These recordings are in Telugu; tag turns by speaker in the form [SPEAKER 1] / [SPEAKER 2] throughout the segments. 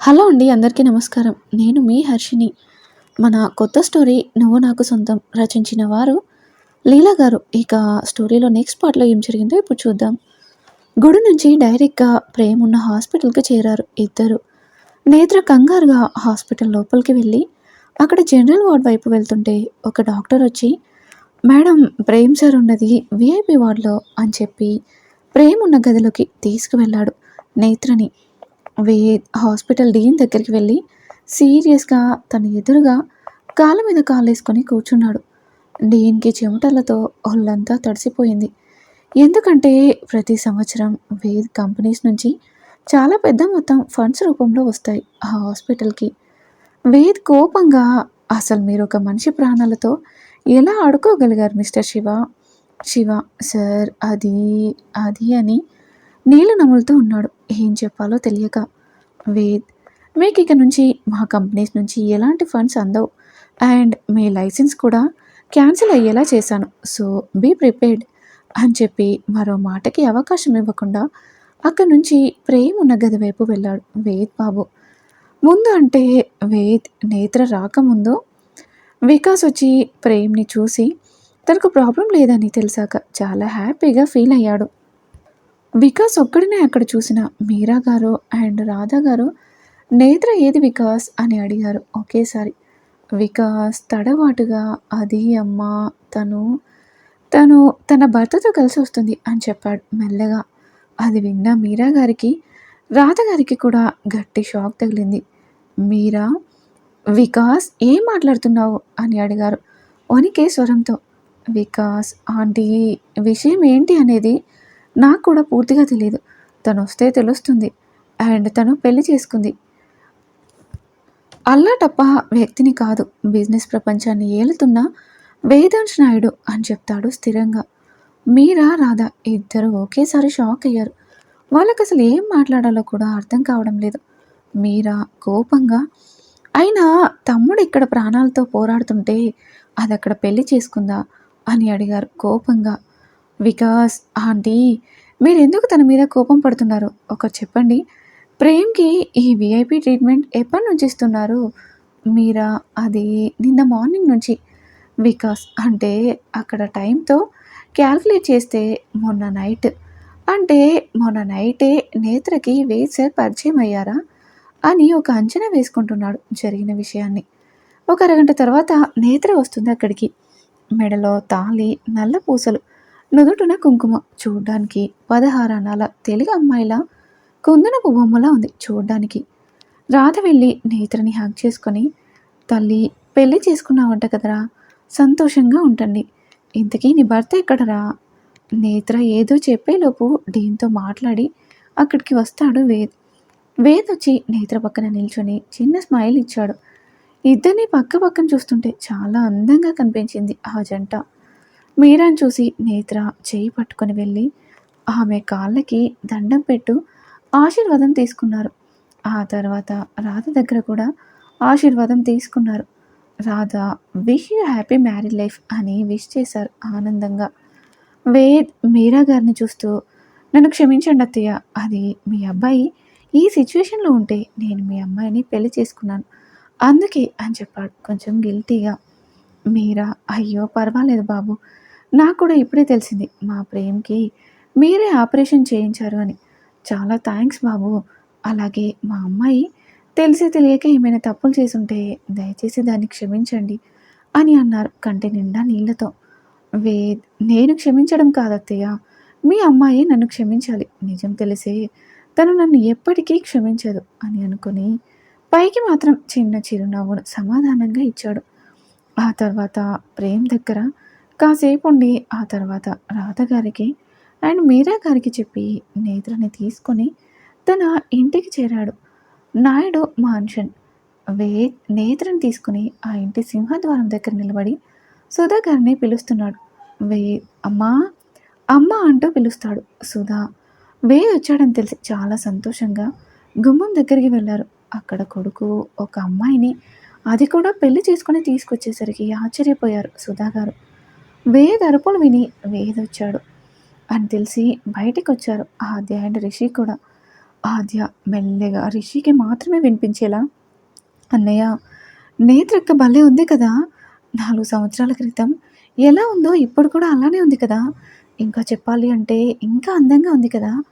[SPEAKER 1] హలో అండి అందరికీ నమస్కారం. నేను మీ హర్షిని మన కొత్త స్టోరీ నువ్వు నాకు సొంతం రచించిన వారు లీలా గారు. ఇక స్టోరీలో నెక్స్ట్ పార్ట్లో ఏం జరిగిందో ఇప్పుడు చూద్దాం. గుడి నుంచి డైరెక్ట్గా ప్రేమ ఉన్న హాస్పిటల్కి చేరారు ఇద్దరు. నేత్ర కంగారుగా హాస్పిటల్ లోపలికి వెళ్ళి అక్కడ జనరల్ వార్డ్ వైపు వెళ్తుంటే ఒక డాక్టర్ వచ్చి మేడం ప్రేమ్ సార్ ఉన్నది విఐపి వార్డులో అని చెప్పి ప్రేమ్ ఉన్న గదిలోకి తీసుకువెళ్ళాడు నేత్రని. వే హాస్పిటల్ డీన్ దగ్గరికి వెళ్ళి సీరియస్గా తన ఎదురుగా కాళ్ళ మీద కాలేసుకొని కూర్చున్నాడు. డీన్కి చెమటలతో ఒళ్ళంతా తడిసిపోయింది. ఎందుకంటే ప్రతి సంవత్సరం వేద్ కంపెనీస్ నుంచి చాలా పెద్ద మొత్తం ఫండ్స్ రూపంలో వస్తాయి ఆ హాస్పిటల్కి. వేద్ కోపంగా అసలు మీరు ఒక మనిషి ప్రాణాలతో ఎలా ఆడుకోగలిగారు మిస్టర్ శివ? శివ సార్ అది అది అని నీళ్ళు నములుతూ ఉన్నాడు. ఏం చెప్పాలో తెలియక. వేద్ మీకు ఇక నుంచి మా కంపెనీస్ నుంచి ఎలాంటి ఫండ్స్ అందవు. అండ్ మీ లైసెన్స్ కూడా క్యాన్సిల్ అయ్యేలా చేశాను. సో బీ ప్రిపేర్డ్ అని చెప్పి మరో మాటకి అవకాశం ఇవ్వకుండా అక్కడి నుంచి ప్రేమ్ ఉన్న గది వైపు వెళ్ళాడు వేద్ బాబు. ముందు అంటే వేద్ నేత్ర రాకముందు వికాస్ వచ్చి ప్రేమ్ని చూసి తనకు ప్రాబ్లం లేదని తెలిసాక చాలా హ్యాపీగా ఫీల్ అయ్యాడు. వికాస్ ఒక్కడినే అక్కడ చూసిన మీరా గారు అండ్ రాధా గారు నేత్ర ఏది వికాస్ అని అడిగారు ఒకేసారి. వికాస్ తడబాటుగా అది అమ్మ తను తను తన భర్తతో కలిసి వస్తుంది అని చెప్పాడు మెల్లగా. అది విన్న మీరా గారికి రాధ గారికి కూడా గట్టి షాక్ తగిలింది. మీరా వికాస్ ఏం మాట్లాడుతున్నావు అని అడిగారు వణికే స్వరంతో. వికాస్ ఆంటీ విషయం ఏంటి అనేది నాకు కూడా పూర్తిగా తెలియదు తను వస్తే తెలుస్తుంది. అండ్ తను పెళ్ళి చేసుకుంది. అల్లాటప్ప వ్యక్తిని కాదు. బిజినెస్ ప్రపంచాన్ని ఏలుతున్న వేదాంశ్ నాయుడు అని చెప్తాడు స్థిరంగా. మీరా రాధా ఇద్దరు ఒకేసారి షాక్ అయ్యారు. వాళ్ళకి అసలు ఏం మాట్లాడాలో కూడా అర్థం కావడం లేదు. మీరా కోపంగా అయినా తమ్ముడు ఇక్కడ ప్రాణాలతో పోరాడుతుంటే అది అక్కడ పెళ్ళి చేసుకుందా? అని అడిగారు కోపంగా. వికాస్ ఆంటీ మీరు ఎందుకు తన మీద కోపం పడుతున్నారు? ఒక చెప్పండి. ప్రేమ్కి ఈ విఐపి ట్రీట్మెంట్ ఎప్పటి నుంచి ఇస్తున్నారు? మీరా? అది నిన్న మార్నింగ్ నుంచి. వికాస్ అంటే అక్కడ టైంతో క్యాల్కులేట్ చేస్తే మొన్న నైట్. అంటే మొన్న నైటే నేత్రకి వేసే పరిచయం అయ్యారా? అని ఒక అంచనా వేసుకుంటున్నాడు జరిగిన విషయాన్ని. ఒక అరగంట తర్వాత నేత్ర వస్తుంది అక్కడికి. మెడలో తాళి నల్ల పూసలు. నుదుటున కుంకుమ చూడ్డానికి పదహారణాల తెలుగు అమ్మాయిలా కుందనపు బొమ్మలా ఉంది చూడ్డానికి. రాధ వెళ్ళి నేత్రని హ్యాక్ చేసుకొని తల్లి పెళ్ళి చేసుకున్నావంట కదరా సంతోషంగా ఉంటండి ఇంతకీ నీ భర్త ఎక్కడరా? నేత్ర ఏదో చెప్పేలోపు డీన్తో మాట్లాడి అక్కడికి వస్తాడు వేద్. వేద్ వచ్చి నేత్ర పక్కన నిల్చొని చిన్న స్మైల్ ఇచ్చాడు ఇద్దరిని పక్క పక్కన చూస్తుంటే చాలా అందంగా కనిపించింది ఆ జంట. మీరాని చూసి నేత్ర చేయి పట్టుకొని వెళ్ళి ఆమె కాళ్ళకి దండం పెట్టు ఆశీర్వాదం తీసుకున్నారు. ఆ తర్వాత రాధ దగ్గర కూడా ఆశీర్వాదం తీసుకున్నారు. Radha wish you happy married life అని విష్ చేశారు ఆనందంగా. వేద్ మీరా గారిని చూస్తూ నన్ను క్షమించండి అత్తయ్య అది మీ అబ్బాయి. ఈ సిచ్యువేషన్లో ఉంటే నేను మీ అమ్మాయిని పెళ్ళి చేసుకున్నాను. అందుకే అని చెప్పాడు కొంచెం గిల్టీగా. మీరా అయ్యో పర్వాలేదు బాబు. నాకు కూడా ఇప్పుడే తెలిసింది మా ప్రేమ్కి మీరే ఆపరేషన్ చేయించారు అని. చాలా థ్యాంక్స్ బాబు. అలాగే మా అమ్మాయి తెలిసి తెలియక ఏమైనా తప్పులు చేసుంటే దయచేసి దాన్ని క్షమించండి అని అన్నారు కంటి నిండా నీళ్ళతో వే నేను క్షమించడం కాదత్తయ్య. మీ అమ్మాయి నన్ను క్షమించాలి. నిజం తెలిసే తను నన్ను ఎప్పటికీ క్షమించదు అని అనుకుని పైకి మాత్రం చిన్న చిరునవ్వును సమాధానంగా ఇచ్చాడు. ఆ తర్వాత ప్రేమ్ దగ్గర కాసేపు ఉండి ఆ తర్వాత రాధ గారికి అండ్ మీరా గారికి చెప్పి నేత్రని తీసుకొని తన ఇంటికి చేరాడు. నాయుడు మాన్షన్ వే నేత్రని తీసుకుని ఆ ఇంటి సింహద్వారం దగ్గర నిలబడి సుధా గారిని పిలుస్తున్నాడు. వే అమ్మా అమ్మ అంటూ పిలుస్తాడు. సుధా వే వచ్చాడని తెలిసి చాలా సంతోషంగా గుమ్మం దగ్గరికి వెళ్ళారు. అక్కడ కొడుకు ఒక అమ్మాయిని అది కూడా పెళ్ళి చేసుకుని తీసుకొచ్చేసరికి ఆశ్చర్యపోయారు సుధా గారు. వేద్ అరుపులు విని వేదొచ్చాడు. అని తెలిసి బయటికి వచ్చారు ఆద్య అండ్ రిషి కూడా. ఆద్య మెల్లగా రిషికి మాత్రమే వినిపించేలా అన్నయ్య నేత్రక్క భలే ఉంది కదా. నాలుగు సంవత్సరాల క్రితం ఎలా ఉందో ఇప్పుడు కూడా అలానే ఉంది కదా. ఇంకా చెప్పాలి అంటే ఇంకా అందంగా ఉంది కదా.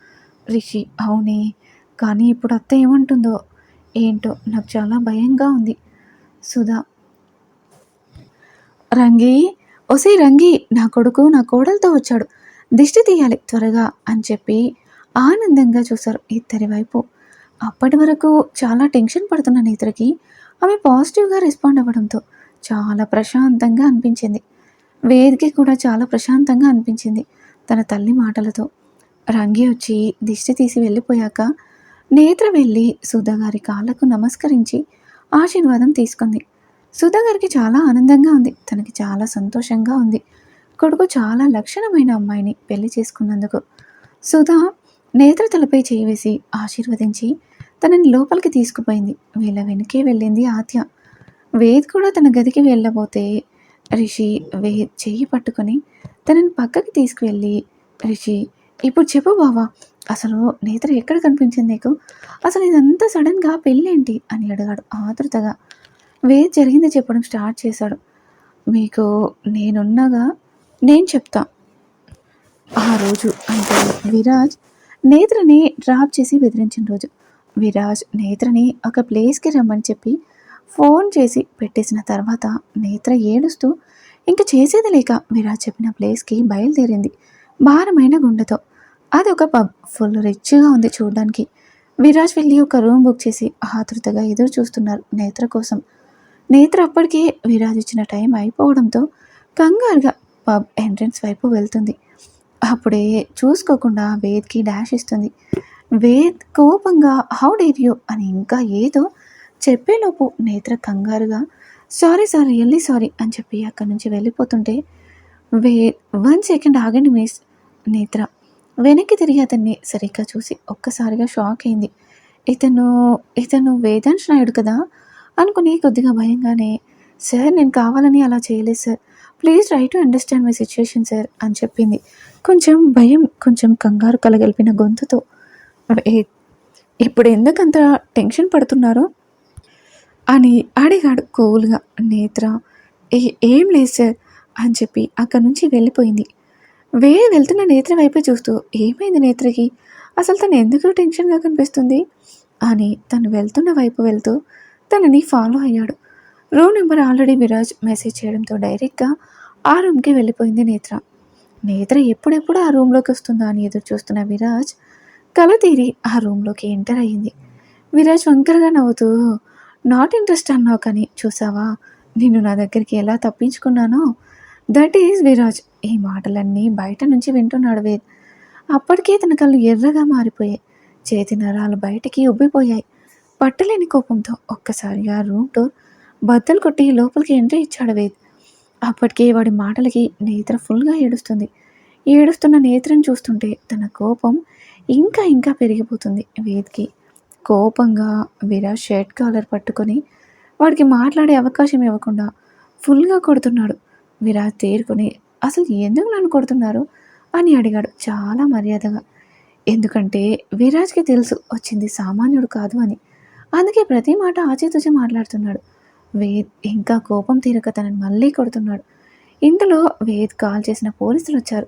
[SPEAKER 1] రిషి అవునే కానీ ఇప్పుడు అత్త ఏమంటుందో ఏంటో నాకు చాలా భయంగా ఉంది. సుధా రంగి ఒసే రంగి నా కొడుకు నా కోడలతో వచ్చాడు. దిష్టి తీయాలి త్వరగా అని చెప్పి ఆనందంగా చూశారు ఇద్దరి వైపు. అప్పటి వరకు చాలా టెన్షన్ పడుతున్న నేత్రకి ఆమె పాజిటివ్గా రెస్పాండ్ అవ్వడంతో చాలా ప్రశాంతంగా అనిపించింది. వేదికి కూడా చాలా ప్రశాంతంగా అనిపించింది తన తల్లి మాటలతో. రంగి వచ్చి దిష్టి తీసి వెళ్ళిపోయాక నేత్ర వెళ్ళి సుధాగారి కాళ్ళకు నమస్కరించి ఆశీర్వాదం తీసుకుంది. సుధా గారికి చాలా ఆనందంగా ఉంది. తనకి చాలా సంతోషంగా ఉంది. కొడుకు చాలా లక్షణమైన అమ్మాయిని పెళ్ళి చేసుకున్నందుకు. సుధా నేత్ర తలపై చేయి వేసి ఆశీర్వదించి తనని లోపలికి తీసుకుపోయింది. వీళ్ళ వెనుకే వెళ్ళింది ఆత్య. వేద్ కూడా తన గదికి వెళ్ళబోతే రిషి వేద్ చెయ్యి పట్టుకొని తనని పక్కకి తీసుకువెళ్ళి రిషి ఇప్పుడు చెప్పు బావా అసలు నేత్ర ఎక్కడ కనిపించింది నీకు? అసలు ఇదంతా సడన్గా పెళ్ళేంటి? అని అడిగాడు ఆతృతగా. వేద్ జరిగింది చెప్పడం స్టార్ట్ చేశాడు. మీకు నేనున్నగా నేను చెప్తా. ఆ రోజు అంటే విరాజ్ నేత్రని డ్రాప్ చేసి బెదిరించిన రోజు. విరాజ్ నేత్రని ఒక ప్లేస్కి రమ్మని చెప్పి ఫోన్ చేసి పెట్టేసిన తర్వాత నేత్ర ఏడుస్తూ ఇంక చేసేది లేక విరాజ్ చెప్పిన ప్లేస్కి బయలుదేరింది భారమైన గుండెతో. అది ఒక పబ్ ఫుల్ రిచ్గా ఉంది చూడడానికి. విరాజ్ వెళ్ళి ఒక రూమ్ బుక్ చేసి ఆతృతగా ఎదురు చూస్తున్నారు నేత్ర కోసం. నేత్ర అప్పటికే విరాజిచ్చిన టైం అయిపోవడంతో కంగారుగా పబ్ ఎంట్రన్స్ వైపు వెళ్తుంది. అప్పుడే చూసుకోకుండా వేద్కి డాష్ ఇస్తుంది. వేద్ కోపంగా హౌ డేర్ యూ? అని ఇంకా ఏదో చెప్పేలోపు నేత్ర కంగారుగా సారీ సారీ వెళ్ళి సారీ అని చెప్పి అక్కడి నుంచి వెళ్ళిపోతుంటే వే వన్ సెకండ్ ఆగండి మిస్ నేత్ర వెనక్కి తిరిగి అతన్ని సరిగ్గా చూసి ఒక్కసారిగా షాక్ అయింది. ఇతను ఇతను వేదాంశ్ నాయుడు కదా? అనుకుని కొద్దిగా భయంగానే సార్ నేను కావాలని అలా చేయలేదు sir. Please try to understand my situation sir అని చెప్పింది. కొంచెం భయం కొంచెం కంగారు కలగలిపిన గొంతుతో "ఏ- ఇప్పుడు ఎందుకంత టెన్షన్ పడుతున్నారు? అని అడిగాడు కూల్గా నేత్ర. ఏ ఏం లేదు సార్ అని చెప్పి అక్కడి నుంచి వెళ్ళిపోయింది. వే వెళ్తున్న నేత్ర వైపే చూస్తూ ఏమైంది నేత్రకి? అసలు తను ఎందుకు టెన్షన్గా కనిపిస్తుంది? అని తను వెళ్తున్న వైపు వెళ్తూ తనని ఫాలో అయ్యాడు. Room number already Viraj message చేయడంతో డైరెక్ట్గా ఆ రూమ్కి వెళ్ళిపోయింది నేత్ర. నేత్ర ఎప్పుడెప్పుడు ఆ రూమ్లోకి వస్తుందా అని ఎదురు చూస్తున్న విరాజ్ కల తీరి ఆ రూమ్లోకి ఎంటర్ అయ్యింది. విరాజ్ వంకరగా నవ్వుతూ నాట్ ఇంట్రెస్ట్ అన్నావు కానీ చూసావా? నిన్ను నా దగ్గరికి ఎలా తప్పించుకున్నానో? That is Viraj. ఈ మాటలన్నీ బయట నుంచి వింటున్నాడు వేద్. అప్పటికే తన కళ్ళు ఎర్రగా మారిపోయాయి. చేతి నరాలు బయటికి ఉబ్బిపోయాయి. పట్టలేని కోపంతో ఒక్కసారిగా రూమ్ డోర్ బద్దలు కొట్టి లోపలికి ఎంట్రీ ఇచ్చాడు వేద్. అప్పటికే వాడి మాటలకి నేత్ర ఫుల్గా ఏడుస్తుంది. ఏడుస్తున్న నేత్రను చూస్తుంటే తన కోపం ఇంకా ఇంకా పెరిగిపోతుంది వేద్కి. కోపంగా విరాజ్ షర్ట్ కాలర్ పట్టుకొని వాడికి మాట్లాడే అవకాశం ఇవ్వకుండా ఫుల్గా కొడుతున్నాడు. విరాజ్ తేరుకొని అసలు ఎందుకు నన్ను కొడుతున్నారు? అని అడిగాడు చాలా మర్యాదగా. ఎందుకంటే విరాజ్కి తెలుసు వచ్చింది సామాన్యుడు కాదు అని. అందుకే ప్రతి మాట ఆచితూచి మాట్లాడుతున్నాడు. వేద్ ఇంకా కోపం తీరక తనని మళ్ళీ కొడుతున్నాడు. ఇంతలో వేద్ కాల్ చేసిన పోలీసులు వచ్చారు.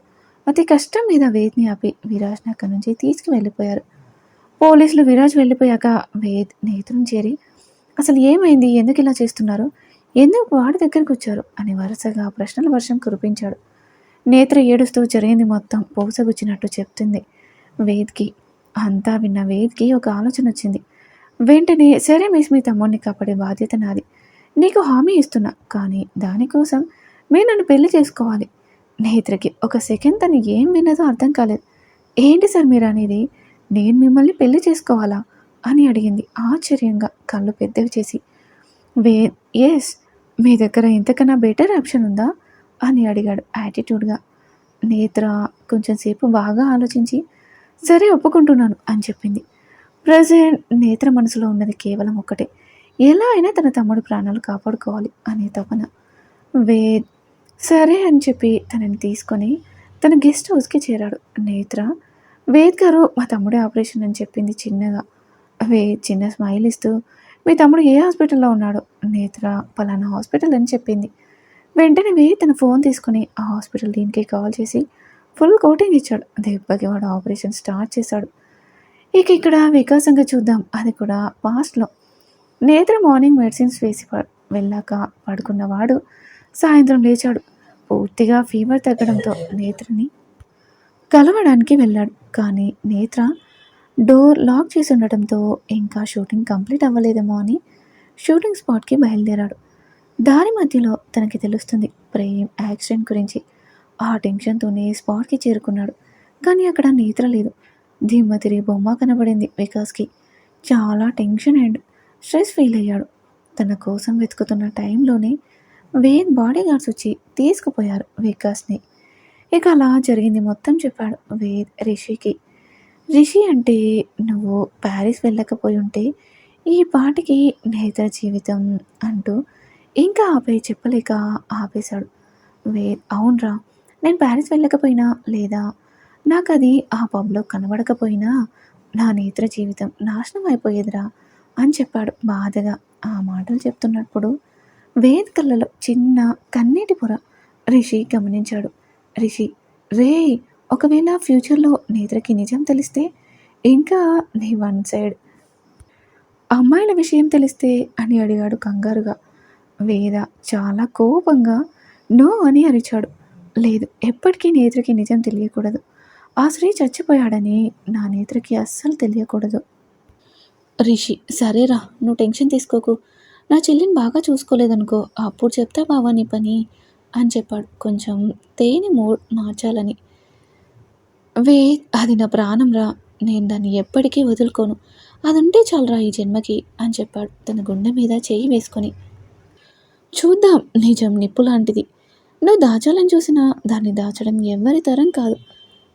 [SPEAKER 1] అతి కష్టం మీద వేద్ని ఆపి విరాజ్ని అక్కడి నుంచి తీసుకువెళ్ళిపోయారు. పోలీసులు విరాజ్ వెళ్ళిపోయాక వేద్ నేత్రం చేరి అసలు ఏమైంది? ఎందుకు ఇలా చేస్తున్నారు? ఎందుకు వాడి దగ్గరికి వచ్చారు? అని వరుసగా ప్రశ్నల వర్షం కురిపించాడు. నేత్ర ఏడుస్తూ జరిగింది మొత్తం పోసగుచ్చినట్టు చెప్తుంది. వేద్కి అంతా విన్న వేద్కి ఒక ఆలోచన వచ్చింది. వెంటనే సరే మిస్ మీ తమ్ముడిని కాపాడే బాధ్యత నాది. నీకు హామీ ఇస్తున్నా కానీ దానికోసం మీరు నన్ను పెళ్ళి చేసుకోవాలి. నేత్రకి ఒక సెకండ్ తను ఏం విన్నదో అర్థం కాలేదు. ఏంటి సార్ మీరు అనేది? నేను మిమ్మల్ని పెళ్ళి చేసుకోవాలా? అని అడిగింది ఆశ్చర్యంగా కళ్ళు పెద్దవి చేసి. వే ఎస్ మీ దగ్గర ఇంతకన్నా బెటర్ ఆప్షన్ ఉందా? అని అడిగాడు యాటిట్యూడ్గా నేత్ర కొంచెం సేపు బాగా ఆలోచించి సరే ఒప్పుకుంటున్నాను అని చెప్పింది. ప్రజెంట్ నేత్ర మనసులో ఉన్నది కేవలం ఒక్కటే. ఎలా అయినా తన తమ్ముడు ప్రాణాలు కాపాడుకోవాలి అనే తపన. వేద్ సరే అని చెప్పి తనని తీసుకొని తన గెస్ట్ హౌస్కి చేరాడు. నేత్ర వేద్ గారు మా తమ్ముడి ఆపరేషన్ అని చెప్పింది చిన్నగా. వేద్ చిన్న స్మైల్ ఇస్తూ మీ తమ్ముడు ఏ హాస్పిటల్లో ఉన్నాడు? నేత్ర పలానా హాస్పిటల్ అని చెప్పింది. వెంటనే వేద్ తన ఫోన్ తీసుకుని ఆ హాస్పిటల్ దీనికి కాల్ చేసి ఫుల్ కోటింగ్ ఇచ్చాడు. దెబ్బకి వాడు ఆపరేషన్ స్టార్ట్ చేశాడు. ఇక ఇక్కడ వికాసంగా చూద్దాం. అది కూడా పాస్ట్లో నేత్ర మార్నింగ్ మెడిసిన్స్ వేసి వెళ్ళాక పడుకున్నవాడు సాయంత్రం లేచాడు. పూర్తిగా ఫీవర్ తగ్గడంతో నేత్రని కలవడానికి వెళ్ళాడు. కానీ నేత్ర డోర్ లాక్ చేసి ఉండటంతో ఇంకా షూటింగ్ కంప్లీట్ అవ్వలేదేమో అని షూటింగ్ స్పాట్కి బయలుదేరాడు. దారి మధ్యలో తనకి తెలుస్తుంది ప్రేమ్ యాక్సిడెంట్ గురించి. ఆ టెన్షన్తోనే స్పాట్కి చేరుకున్నాడు. కానీ అక్కడ నేత్ర లేదు. దిమ్మ తిరిగి బొమ్మ కనబడింది వికాస్కి. చాలా టెన్షన్ అండ్ స్ట్రెస్ ఫీల్ అయ్యాడు. తన కోసం వెతుకుతున్న టైంలోనే వేద్ బాడీ గార్డ్స్ వచ్చి తీసుకుపోయారు వికాస్ని. ఇక అలా జరిగింది మొత్తం చెప్పాడు వేద్ రిషికి. రిషి అంటే నువ్వు ప్యారిస్ వెళ్ళకపోయి ఉంటే ఈ పాటికి నేత్ర జీవితం అంటూ ఇంకా ఆపే చెప్పలేక ఆపేశాడు. వేద్ అవునరా నేను ప్యారిస్ వెళ్ళకపోయినా లేదా నాకు అది ఆ పబ్లో కనబడకపోయినా నా నేత్ర జీవితం నాశనం అయిపోయేదిరా అని చెప్పాడు బాధగా. ఆ మాటలు చెప్తున్నప్పుడు వేద్ కళ్ళలో చిన్న కన్నీటి పొర రిషి గమనించాడు. రిషి రే ఒకవేళ ఫ్యూచర్లో నేత్రకి నిజం తెలిస్తే ఇంకా నీ వన్ సైడ్ అమ్మాయిల విషయం తెలిస్తే అని అడిగాడు కంగారుగా. వేద చాలా కోపంగా నో అని అరిచాడు. లేదు ఎప్పటికీ నేత్రకి నిజం తెలియకూడదు. ఆ స్త్రీ చచ్చిపోయాడని నా నేత్రకి అస్సలు తెలియకూడదు. రిషి సరేరా నువ్వు టెన్షన్ తీసుకోకు. నా చెల్లిని బాగా చూసుకోలేదనుకో అప్పుడు చెప్తా బావా నీ పని అని చెప్పాడు. కొంచెం తేనె మూ మార్చాలని. వే అది నా ప్రాణంరా. నేను దాన్ని ఎప్పటికీ వదులుకోను. అది ఉంటే చాలరా ఈ జన్మకి అని చెప్పాడు తన గుండె మీద చేయి వేసుకొని. చూద్దాం నిజం నిప్పు లాంటిది. నువ్వు దాచాలని చూసినా దాన్ని దాచడం ఎవరి తరం కాదు.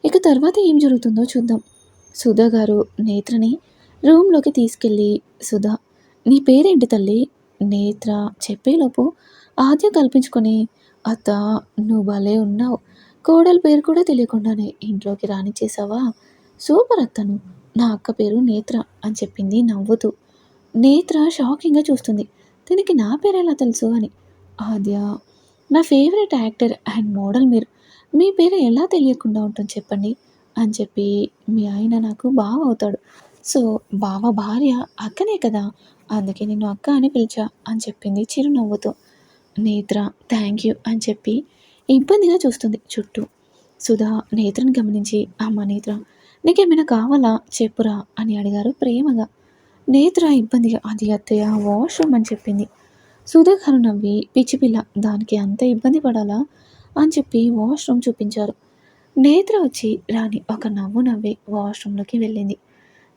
[SPEAKER 1] ఇక తర్వాత ఏం జరుగుతుందో చూద్దాం. సుధా గారు నేత్రని రూమ్లోకి తీసుకెళ్ళి సుధా నీ పేరేంటి తల్లి? నేత్ర చెప్పేలోపు ఆద్య కల్పించుకొని అత్త నువ్వు భలే ఉన్నావు. కోడల పేరు కూడా తెలియకుండానే ఇంట్లోకి రానిచ్చేసావా సూపర్ అత్తను. నా అక్క పేరు నేత్ర అని చెప్పింది నవ్వుతూ. నేత్ర షాకింగ్గా చూస్తుంది. దీనికి నా పేరు ఎలా తెలుసు అని. ఆద్య నా ఫేవరెట్ యాక్టర్ అండ్ మోడల్ మీరు. మీ పేరు ఎలా తెలియకుండా ఉంటుంది చెప్పండి అని చెప్పి మీ ఆయన నాకు బావ అవుతాడు. సో బావ భార్య అక్కనే కదా అందుకే నేను అక్క అని పిలిచా అని చెప్పింది చిరునవ్వుతో. నేత్ర థ్యాంక్ యూ అని చెప్పి ఇబ్బందిగా చూస్తుంది చుట్టూ. సుధా నేత్రని గమనించి అమ్మ నేత్ర నీకేమైనా కావాలా? చెప్పురా అని అడిగారు ప్రేమగా. నేత్ర ఇబ్బందిగా అది అత్తయ్య వాష్రూమ్ అని చెప్పింది. సుధాకరు నవ్వి పిచ్చి పిల్ల దానికి అంత ఇబ్బంది పడాలా? అని చెప్పి వాష్రూమ్ చూపించారు. నేత్ర వచ్చి రాని ఒక నవ్వు నవ్వి వాష్రూమ్లోకి వెళ్ళింది.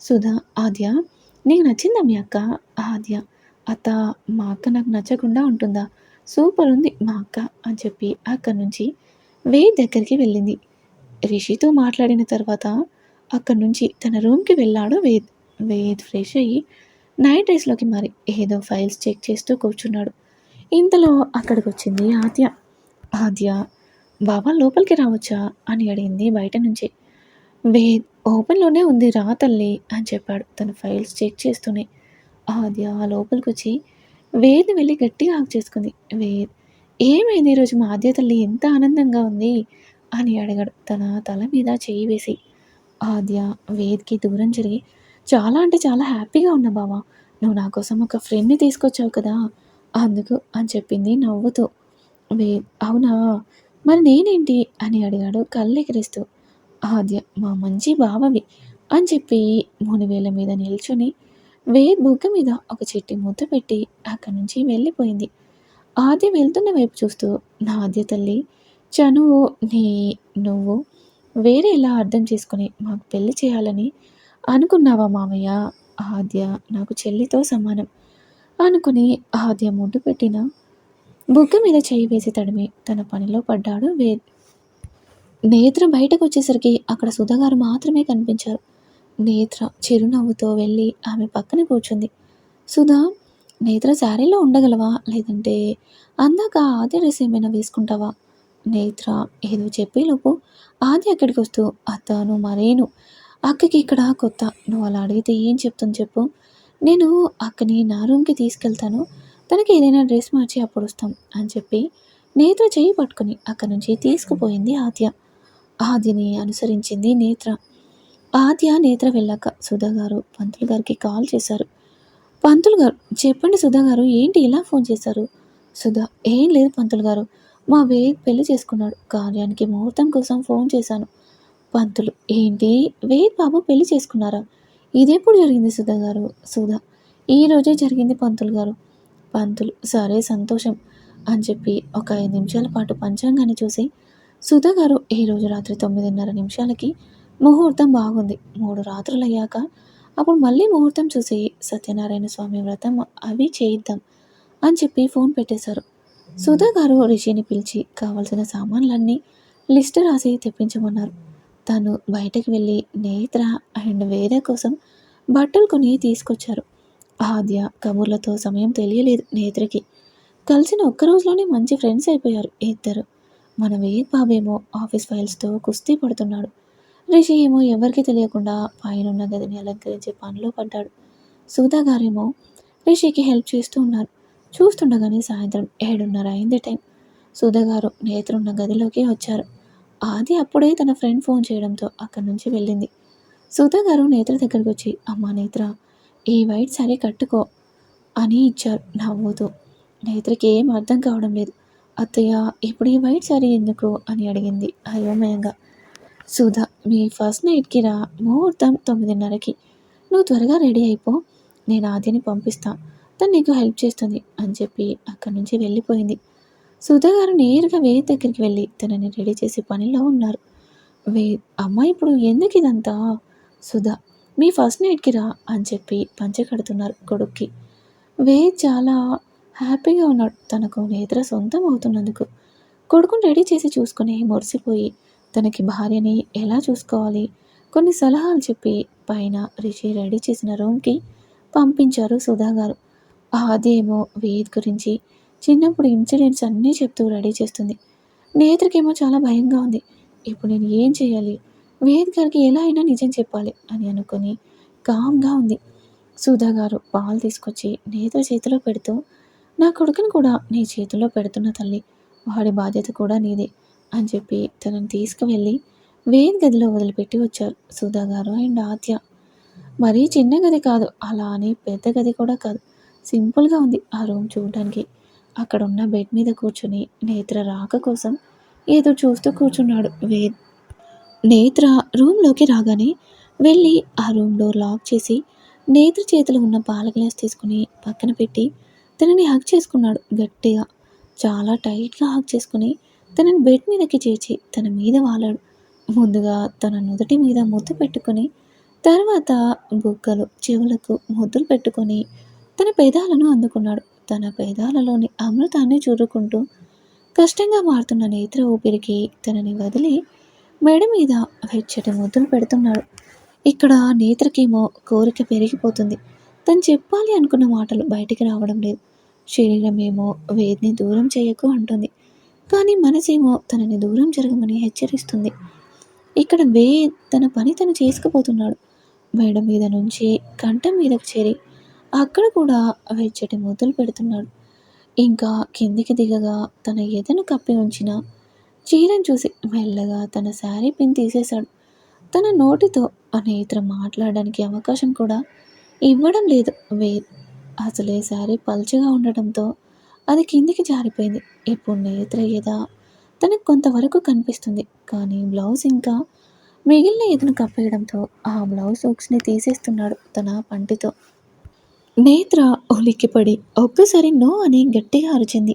[SPEAKER 1] సుధా ఆద్య నీకు నచ్చిందా మీ అక్క? ఆద్య అత్త మా అక్క నాకు నచ్చకుండా ఉంటుందా? సూపర్ ఉంది మా అక్క అని చెప్పి అక్కడి నుంచి వే దగ్గరికి వెళ్ళింది. రిషితో మాట్లాడిన తర్వాత అక్కడి నుంచి తన రూమ్కి వెళ్ళాడు వేద్. వేద్ ఫ్రెష్ అయ్యి నైట్ డ్రెస్లోకి మరి ఏదో ఫైల్స్ చెక్ చేస్తూ కూర్చున్నాడు. ఇంతలో అక్కడికి వచ్చింది ఆద్య. ఆద్య బాబా లోపలికి రావచ్చా? అని అడిగింది బయట నుంచి. వేద్ ఓపెన్లోనే ఉంది రా తల్లి అని చెప్పాడు. తన ఫైల్స్ చెక్ చేస్తూనే ఆద్య లోపలికి వచ్చి వేద్ని వెళ్ళి గట్టిగా ఆగ్ చేసుకుంది. వేద్ ఏమైంది ఈరోజు మా ఆద్య తల్లి ఎంత ఆనందంగా ఉంది? అని అడిగాడు. తన తల మీద చేయి వేసి ఆద్య వేద్కి దూరం జరిగి చాలా అంటే చాలా హ్యాపీగా ఉన్నా బావా. నువ్వు నా కోసం ఒక ఫ్రెండ్ని తీసుకొచ్చావు కదా అందుకు అని చెప్పింది నవ్వుతూ. వేద్ అవునా? మరి నేనేంటి? అని అడిగాడు కళ్ళెగిరిస్తూ. ఆద్య మా మంచి బావవి అని చెప్పి మునివేల మీద నిల్చుని వేద్ బుగ్గ మీద ఒక చెట్టి ముద్ద పెట్టి అక్కడి నుంచి వెళ్ళిపోయింది. ఆద్య వెళ్తున్న వైపు చూస్తూ నా ఆద్య తల్లి చనువు నీ నువ్వు వేరే ఎలా అర్థం చేసుకుని మాకు పెళ్ళి చేయాలని అనుకున్నావా మామయ్య? ఆద్య నాకు చెల్లితో సమానం అనుకుని ఆద్య ముద్దు పెట్టిన బుగ్గ మీద చేయి వేసి తడిమి తన పనిలో పడ్డాడు వేద్. నేత్ర బయటకు వచ్చేసరికి అక్కడ సుధాగారు మాత్రమే కనిపించారు. నేత్ర చిరునవ్వుతో వెళ్ళి ఆమె పక్కన కూర్చుంది. సుధా నేత్ర శారీలో ఉండగలవా? లేదంటే అందాక ఆది డ్రెస్ ఏమైనా వేసుకుంటావా? నేత్ర ఏదో చెప్పేలోపు ఆది అక్కడికి వస్తూ అత్తను మరేను? అక్కకి ఇక్కడ కొత్త. నువ్వు అలా అడిగితే ఏం చెప్తుంది చెప్పు. నేను అక్కని నా రూమ్కి తీసుకెళ్తాను. తనకి ఏదైనా డ్రెస్ మార్చి అప్పుడు వస్తాం అని చెప్పి నేత్ర చేయి పట్టుకుని అక్కడి నుంచి తీసుకుపోయింది ఆద్య. ఆద్యని అనుసరించింది నేత్ర. ఆద్య నేత్ర వెళ్ళాక సుధా గారు పంతులు గారికి కాల్ చేశారు. పంతులు గారు చెప్పండి సుధా గారు ఏంటి ఇలా ఫోన్ చేశారు? సుధా ఏం లేదు పంతులు గారు మా వేద్ పెళ్ళి చేసుకున్నాడు కార్యానికి ముహూర్తం కోసం ఫోన్ చేశాను. పంతులు ఏంటి? వేద్ బాబు పెళ్ళి చేసుకున్నారా? ఇదెప్పుడు జరిగింది సుధా గారు? సుధా ఈ రోజే జరిగింది పంతులు గారు. పంతులు సరే సంతోషం అని చెప్పి ఒక ఐదు నిమిషాల పాటు పంచాంగాన్ని చూసి సుధా గారు ఈ రోజు రాత్రి తొమ్మిదిన్నర నిమిషాలకి ముహూర్తం బాగుంది. మూడు రాత్రులు అయ్యాక అప్పుడు మళ్ళీ ముహూర్తం చూసి సత్యనారాయణ స్వామి వ్రతం అవి చేయిద్దాం అని చెప్పి ఫోన్ పెట్టేశారు. సుధా గారు రిషిని పిలిచి కావలసిన సామాన్లన్నీ లిస్ట్ రాసి తెప్పించమన్నారు. తను బయటకు వెళ్ళి నేత్ర అండ్ వేరే కోసం బట్టలు కొని తీసుకొచ్చారు. ఆద్య కబుర్లతో సమయం తెలియలేదు నేత్రకి. కలిసిన ఒక్క రోజులోనే మంచి ఫ్రెండ్స్ అయిపోయారు ఇద్దరు. మన వివేక్ బాబేమో ఆఫీస్ ఫైల్స్తో కుస్తీ పడుతున్నాడు. రిషి ఏమో ఎవరికి తెలియకుండా పైనున్న గదిని అలంకరించే పనిలో పడ్డాడు. సూదా గారేమో రిషికి హెల్ప్ చేస్తూ ఉన్నారు. చూస్తుండగానే సాయంత్రం ఏడున్నర అయింది టైం. సుధా గారు నేత్రున్న గదిలోకి వచ్చారు. ఆది అప్పుడే తన ఫ్రెండ్ ఫోన్ చేయడంతో అక్కడి నుంచి వెళ్ళింది. సుధా గారు నేత్ర దగ్గరికి వచ్చి అమ్మా నేత్ర ఈ వైట్ సారీ కట్టుకో అని ఇచ్చారు నవ్వుతూ. నేత్రకి ఏం అర్థం కావడం లేదు. అత్తయ్య ఇప్పుడు ఈ వైట్ సారీ ఎందుకు అని అడిగింది అయోమయంగా. సుధా మీ ఫస్ట్ నైట్కి రా ముహూర్తం తొమ్మిదిన్నరకి. నువ్వు త్వరగా రెడీ అయిపో నేను ఆదిని పంపిస్తాను తను నీకు హెల్ప్ చేస్తుంది అని చెప్పి అక్కడి నుంచి వెళ్ళిపోయింది. సుధా గారు నేరుగా వేద్ దగ్గరికి వెళ్ళి తనని రెడీ చేసే పనిలో ఉన్నారు. వే అమ్మ ఇప్పుడు ఎందుకు ఇదంతా సుధా మీ ఫస్ట్ నైట్కి రా అని చెప్పి పంచె కడుతున్నారు కొడుక్కి. వేద్ చాలా హ్యాపీగా ఉన్నాడు. తనకు నేత్ర సొంతం అవుతున్నందుకు. కొడుకుని రెడీ చేసి చూసుకుని మురిసిపోయి తనకి భార్యని ఎలా చూసుకోవాలి? కొన్ని సలహాలు చెప్పి పైన రిషి రెడీ చేసిన రూమ్కి పంపించారు సుధా గారు. ఆదేమో వేద్ గురించి చిన్నప్పుడు ఇన్సిడెంట్స్ అన్నీ చెప్తూ రెడీ చేస్తుంది. నేత్రకేమో చాలా భయంగా ఉంది. ఇప్పుడు నేను ఏం చేయాలి? వేద్ గారికి ఎలా అయినా నిజం చెప్పాలి అని అనుకుని కామ్గా ఉంది. సుధా గారు పాలు తీసుకొచ్చి నేతో చేతిలో పెడుతూ నా కొడుకుని కూడా నీ చేతిలో పెడుతున్న తల్లి. వాడి బాధ్యత కూడా నీదే అని చెప్పి తనని తీసుకువెళ్ళి వేద్ గదిలో వదిలిపెట్టి వచ్చారు సుధా గారు అండ్ ఆత్య మరీ చిన్న గది కాదు అలా అని పెద్ద గది కూడా కాదు. సింపుల్గా ఉంది ఆ రూమ్ చూడడానికి. అక్కడ ఉన్న బెడ్ మీద కూర్చుని నేత్ర రాక కోసం ఏదో చూస్తూ కూర్చున్నాడు వేద్ నేత్ర రూమ్లోకి రాగానే వెళ్ళి ఆ రూమ్ డోర్ లాక్ చేసి నేత్ర చేతిలో ఉన్న పాల గ్లాస్ తీసుకుని పక్కన పెట్టి తనని హక్ చేసుకున్నాడు గట్టిగా. చాలా టైట్గా హక్ చేసుకుని తనని బెడ్ మీదకి చేర్చి తన మీద వాలాడు. ముందుగా తన నుదుటి మీద ముద్దు పెట్టుకొని తర్వాత బుగ్గలు చెవులకు ముద్దులు పెట్టుకొని తన పెదాలను అందుకున్నాడు. తన పెదాలలోని అమృతాన్ని చూరుకుంటూ కష్టంగా మారుతున్న నేత్ర ఊపిరికి తనని వదిలి మెడ మీద వెచ్చటి ముద్దులు పెడుతున్నాడు. ఇక్కడ నేత్రకేమో కోరిక పెరిగిపోతుంది. తను చెప్పాలి అనుకున్న మాటలు బయటికి రావడం లేదు. శరీరం ఏమో వేదిని దూరం చేయకు అంటుంది. కానీ మనసేమో తనని దూరం జరగమని హెచ్చరిస్తుంది. ఇక్కడ వే తన పని తను చేసుకుపోతున్నాడు. మేడ మీద నుంచి కంఠం మీదకు చేరి అక్కడ కూడా వెచ్చటి ముద్దులు పెడుతున్నాడు. ఇంకా కిందికి దిగగా తన ఎదను కప్పి ఉంచిన చీరను చూసి మెల్లగా తన శారీ పిన్ తీసేశాడు. తన నోటితో నేత్ర మాట్లాడడానికి అవకాశం కూడా ఇవ్వడం లేదు. వే అసలే శారీ పల్చగా ఉండటంతో అది కిందికి జారిపోయింది. ఇప్పుడు నేత్ర ఎద తనకు కొంతవరకు కనిపిస్తుంది. కానీ బ్లౌజ్ ఇంకా మిగిలిన ఎదును కప్పేయడంతో ఆ బ్లౌజ్ హుక్స్ని తీసేస్తున్నాడు తన పంటితో. నేత్ర ఉలిక్కిపడి ఒక్కసారి నో అని గట్టిగా అరిచింది.